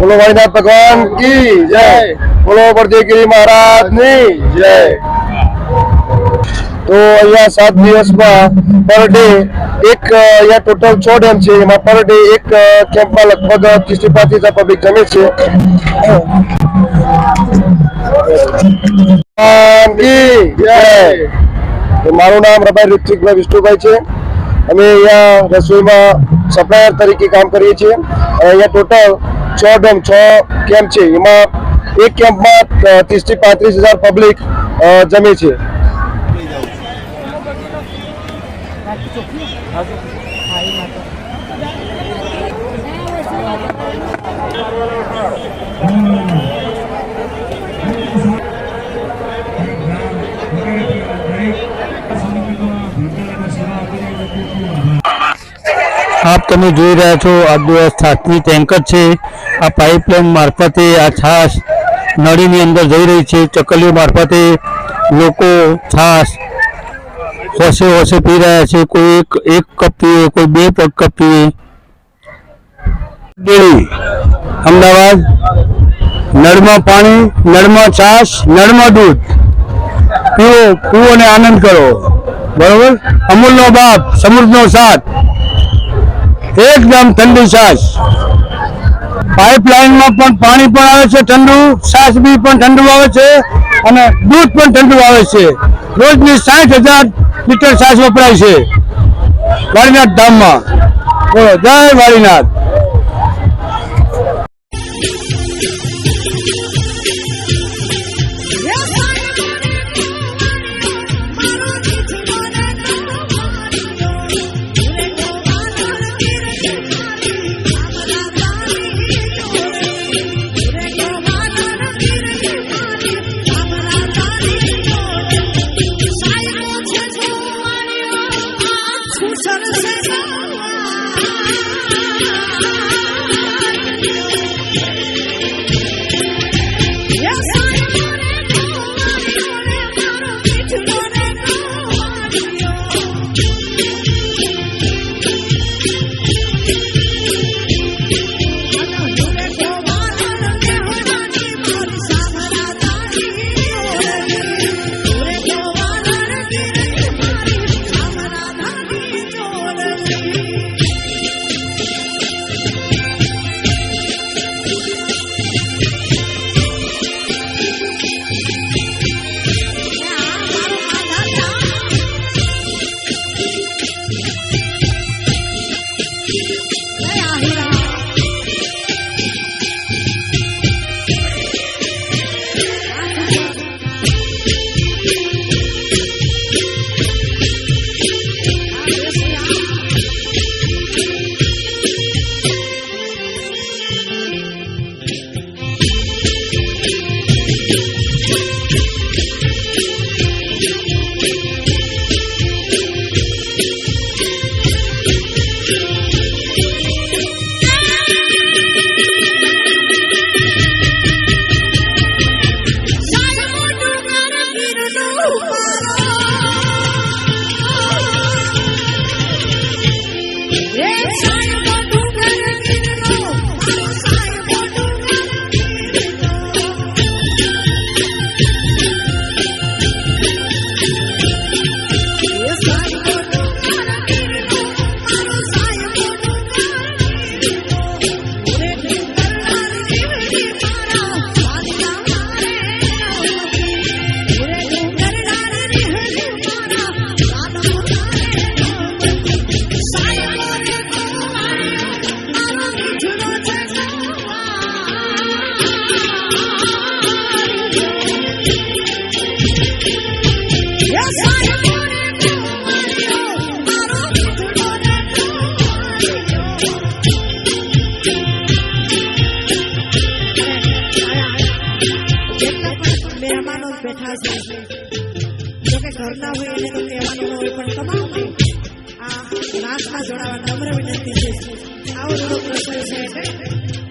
બોલો વાણીનાથ ભગવાન કી જય. બોલો પરદેગીરી મહારાજની જય. તો અહીંયા સાત દિવસમાં પર ડે એક, અહીંયા ટોટલ છ ડેમ છે. એમાં પર ડે એક કેમ્પમાં લગભગ ત્રીસથી પાંત્રીસ પબ્લિક જમે છે. મારું નામ રબાઈ ઋત્વિકભાઈ વિષ્ણુભાઈ છે. અમે અહીંયા રસોઈમાં સપ્લાયર તરીકે કામ કરીએ છીએ. અહીંયા ટોટલ છ ડોમ છ કેમ્પ છે? એમાં એક કેમ્પમાં ત્રીસથી પાંત્રીસ હજાર પબ્લિક જમે છે. આપ તમે જોઈ રહ્યા છો આ છાસની ટેન્કર છે. આ પાઇપલાઇન મારફતે આ છાશ નળીની અંદર જઈ રહી છે. ચકલીઓ મારફતે લોકો છાશ હોશે હોશે પી રહ્યા છે. કોઈ એક એક કપ પીવે કોઈ બે કપ પીવે અમદાવાદ નળમાં પાણી, નળમાં છાશ, નળમાં દૂધ. પીવો પીવો અને આનંદ કરો. બરોબર? અમૂલનો બાપ, સમૃદ્ધનો સાથ. એકદમ ઠંડી છાશ. પાઇપલાઇનમાં પણ પાણી પણ આવે છે ઠંડુ, છાશ બી પણ ઠંડુ આવે છે અને દૂધ પણ ઠંડુ આવે છે. રોજની સાઠ હજાર લીટર છાશ વપરાય છે. વાળીનાથ ધામમાં. બોલો, જય વાળીનાથ. બેઠા છે જો કે ઘરના હોય એને તો કહેવાનું હોય પણ તમામને આ નાચમાં જોડાવા નમ્ર વિનંતી છે આવો થોડો પ્રસંગ છે